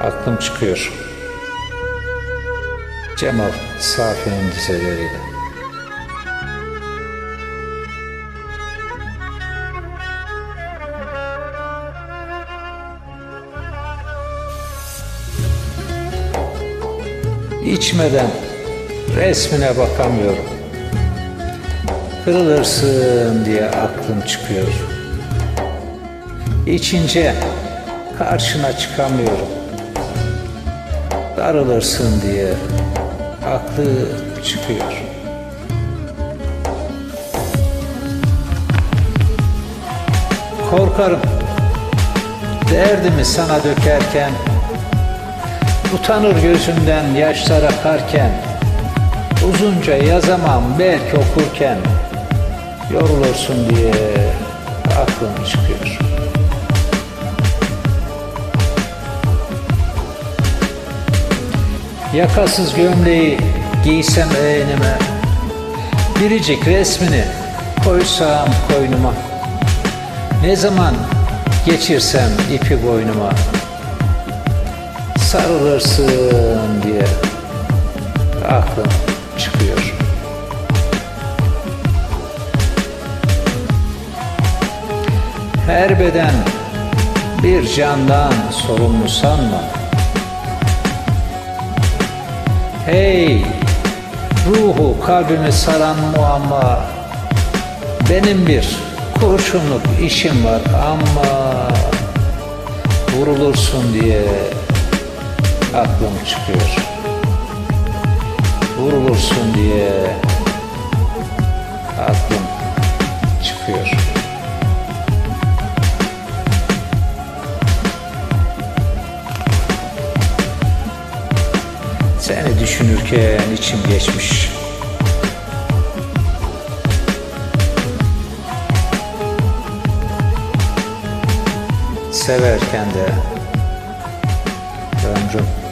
aklım çıkıyor. Cemal Safi'nin dizeleriyle. İçmeden resmine bakamıyorum. Kırılırsın diye aklım çıkıyor. İçince karşına çıkamıyorum. Darılırsın diye aklı çıkıyor. Korkarım derdimi sana dökerken Utanır gözümden yaşlar akarken Uzunca yazamam belki okurken Yorulursun diye aklım çıkıyor Yakasız gömleği giysem eğenime Biricik resmini koysam koynuma. Ne zaman geçirsem ipi boynuma. Sarılırsın diye aklım çıkıyor. Her beden bir candan sorumlu sanma Hey ruhu kalbimi saran muamma. Benim bir kurşunluk işim var ama Vurulursun diye aklım çıkıyor. Vurulursun diye aklım çıkıyor Seni düşünürken içim geçmiş. Severken de ömrüm